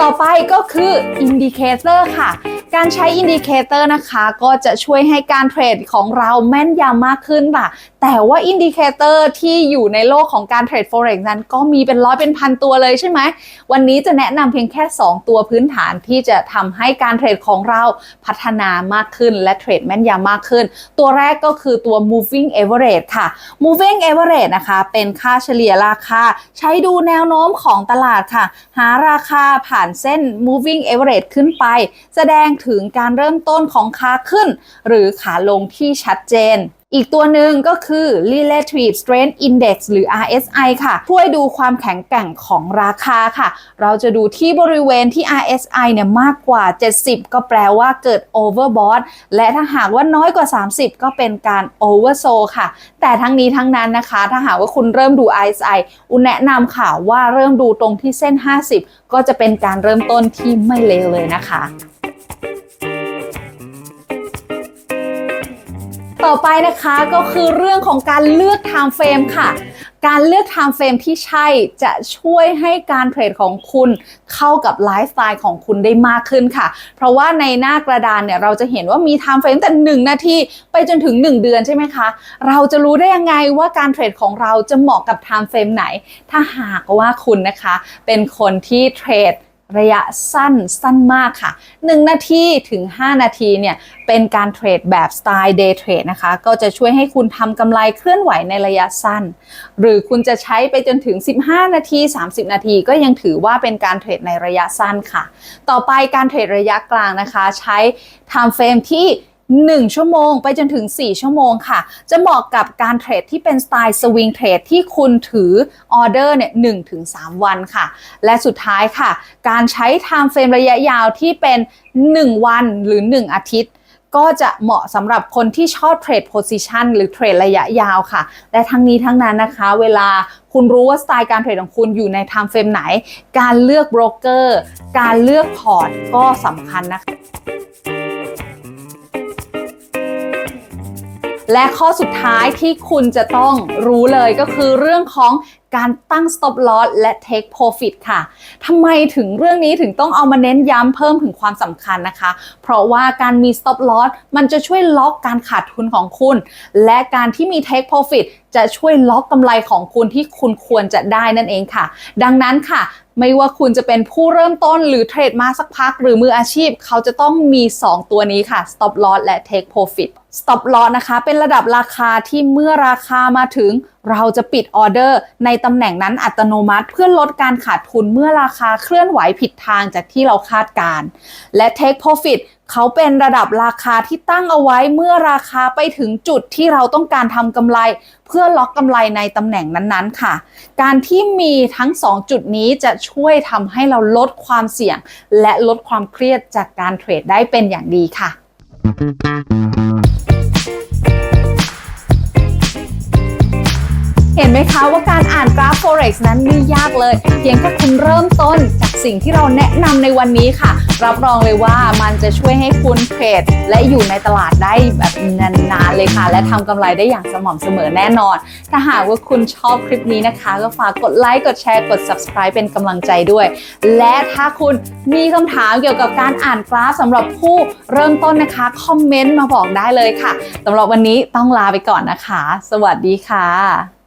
ต่อไปก็คืออินดิเคเตอร์ค่ะ การใช้อินดิเคเตอร์นะคะ ก็จะช่วยให้การเทรดของเราแม่นยำมากขึ้นค่ะ แต่ว่าอินดิเคเตอร์ที่อยู่ในโลกของการเทรด Forex นั้นก็มีเป็นร้อยเป็นพันตัวเลยใช่ไหม วันนี้จะแนะนำเพียงแค่ 2 ตัวพื้นฐานที่จะทำให้การเทรดของเราพัฒนามากขึ้น และเทรดแม่นยำมากขึ้น ตัวแรกก็คือตัว moving average ค่ะ moving average นะคะเป็นค่าเฉลี่ยราคา ใช้ดูแนวโน้มของตลาดค่ะ หาราคาผ่านเส้น moving average ขึ้นไป แสดงถึงึงการเริ่มต้นของขาขึ้น หรือขาลงที่ชัดเจนอีกตัวหนึ่งก็คือ relative strength index หรือ RSI ค่ะ ช่วยดูความแข็งแกร่งของราคาค่ะ เราจะดูที่บริเวณที่ RSI เนี่ยมากกว่า 70 ก็แปลว่าเกิด overbought และถ้าหากว่าน้อยกว่า 30 ก็เป็นการ oversold ค่ะ แต่ทั้งนี้ทั้งนั้นนะคะ ถ้าหากว่าคุณเริ่มดู RSI อุแนะนำค่ะว่าเริ่มดูตรงที่เส้น 50 ก็จะเป็นการเริ่มต้นที่ไม่เลวเลยนะคะ ต่อไปนะคะก็คือเรื่องของการเลือก time frame ค่ะ การเลือก time frame ที่ใช่จะช่วยให้การเทรดของคุณเข้ากับไลฟ์สไตล์ของคุณได้มากขึ้นค่ะ เพราะว่าในหน้ากระดานเนี่ยเราจะเห็นว่ามี time frame แต่ 1 นาที ไปจนถึง 1 เดือนใช่ไหมคะ เราจะรู้ได้ยังไงว่าการเทรดของเราจะเหมาะกับ time frame ไหน ถ้าหากว่าคุณนะคะ เป็นคนที่เทรด ระยะสั้นสั้นมากค่ะ 1 นาทีถึง 5 นาทีเนี่ย เป็นการเทรดแบบสไตล์เดย์เทรดนะคะ ก็จะช่วยให้คุณทำกำไรเคลื่อนไหวในระยะสั้น หรือคุณจะใช้ไปจนถึง 15 นาที 30 นาที ก็ยังถือว่าเป็นการเทรดในระยะสั้นค่ะ ต่อไปการเทรดระยะกลางนะคะ ใช้ time frame ที่ 1 ชั่วโมงไปจนถึง 4 ชั่วโมงค่ะ จะเหมาะกับการเทรดที่เป็นสไตล์สวิงเทรดที่คุณถือออเดอร์เนี่ย1ถึง3วันค่ะ และสุดท้ายค่ะ การใช้ time frame ระยะยาวที่เป็น 1 วันหรือ 1 อาทิตย์ก็จะเหมาะสำหรับคนที่ชอบเทรดโพซิชันหรือเทรดระยะยาวค่ะ และทั้งนี้ทั้งนั้นนะคะ เวลาคุณรู้ว่าสไตล์การเทรดของคุณอยู่ใน time frame ไหน การเลือกโบรกเกอร์ การเลือกพอร์ตก็สำคัญนะคะ และข้อสุดท้ายที่คุณจะต้องรู้เลยก็คือเรื่องของการตั้ง stop loss และ take profit ค่ะทำไมถึงเรื่องนี้ถึงต้องเอามาเน้นย้ำเพิ่มถึงความสำคัญนะคะ เพราะว่าการมี stop loss มันจะช่วยล็อกการขาดทุนของคุณ และการที่มี take profit จะช่วยล็อกกำไรของคุณที่คุณควรจะได้นั่นเองค่ะ ดังนั้นค่ะไม่ว่าคุณจะเป็นผู้เริ่มต้นหรือเทรดมาสักพักหรือมืออาชีพ เขาจะต้องมี 2 ตัวนี้ค่ะ stop loss และ take profit stop loss นะคะ เป็นระดับราคาที่เมื่อราคามาถึงเราจะปิดออเดอร์ในตำแหน่งนั้นอัตโนมัติ เพื่อลดการขาดทุนเมื่อราคาเคลื่อนไหวผิดทางจากที่เราคาดการณ์และ take profit เขาเป็นระดับราคาที่ตั้งเอาไว้เมื่อราคาไปถึงจุดที่เราต้องการทำกำไร เพื่อล็อกกำไรในตำแหน่งนั้นๆ ค่ะ การที่มีทั้ง 2 จุดนี้จะช่วยทำให้เราลดความเสี่ยง และลดความเครียดจากการเทรดได้เป็นอย่างดีค่ะ เห็นไหมคะว่าการอ่านกราฟ Forex นั้นไม่ยากเลย เพียงแค่คุณเริ่มต้นจากสิ่งที่เราแนะนำในวันนี้ค่ะ รับรองเลยว่ามันจะช่วยให้คุณเทรดและอยู่ในตลาดได้แบบนานๆเลยค่ะ และทำกำไรได้อย่างสม่ำเสมอแน่นอน ถ้าหากว่าคุณชอบคลิปนี้นะคะ ก็ฝากกดไลค์กดแชร์กด subscribe เป็นกำลังใจด้วย และถ้าคุณมีคำถามเกี่ยวกับการอ่านกราฟสำหรับผู้เริ่มต้นนะคะคอมเมนต์มาบอกได้เลยค่ะสำหรับวันนี้ต้องลาไปก่อนนะคะ สวัสดีค่ะ